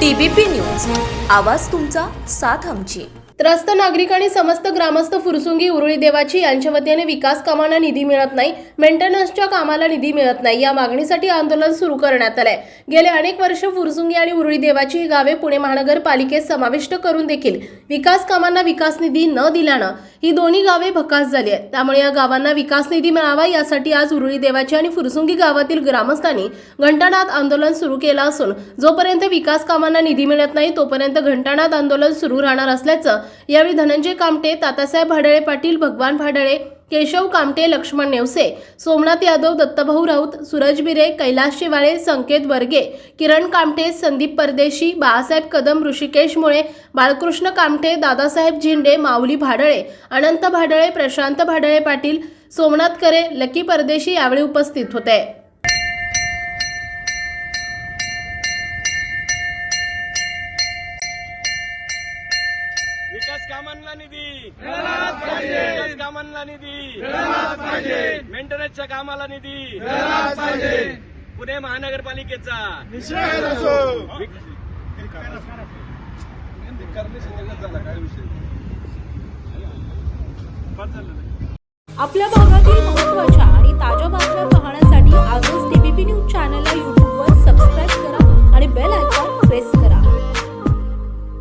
TBP news. आवाज तुमचा साथ आमची. त्रस्त नागरिक आणि समस्त ग्रामस्थ फुरसुंगी उरुळी देवाची यांच्या वतीने विकास कामांना निधी मिळत नाही मेंटेनन्सच्या कामाला निधी मिळत नाही या मागणीसाठी आंदोलन सुरू करण्यात आलंय. गेले अनेक वर्ष फुरसुंगी आणि उरुळी देवाची ही गावे पुणे महानगरपालिकेत समाविष्ट करून देखील विकास कामांना विकास निधी न दिल्यानं ही दोन्ही गावे भकास झाली आहेत. त्यामुळे या गावांना विकास निधी मिळावा यासाठी आज उरुळी देवाची आणि फुरसुंगी गावातील ग्रामस्थांनी घंटानाद आंदोलन सुरू केलं असून जोपर्यंत विकास कामांना निधी मिळत नाही तोपर्यंत घंटानाद आंदोलन सुरू राहणार असल्याचं यावेळी धनंजय कामटे तातासाहेब भाडळे पाटील भगवान भाडळे केशव कामटे लक्ष्मण नेवसे सोमनाथ यादव दत्तभाऊ राऊत सूरज बिरे कैलास शिवाळे संकेत बर्गे किरण कामटे संदीप परदेशी बाळासाहेब कदम ऋषिकेश मुळे बाळकृष्ण कामटे दादासाहेब झेंडे माऊली भाडळे अनंत भाडळे प्रशांत भाडळे पाटील सोमनाथ करे लकी परदेशी यावेळी उपस्थित होते. विकास कामांना निधी. कामांना निधी. मेंटेनन्सच्या कामाला निधी. पुणे महानगरपालिकेचा. आपल्या भागातील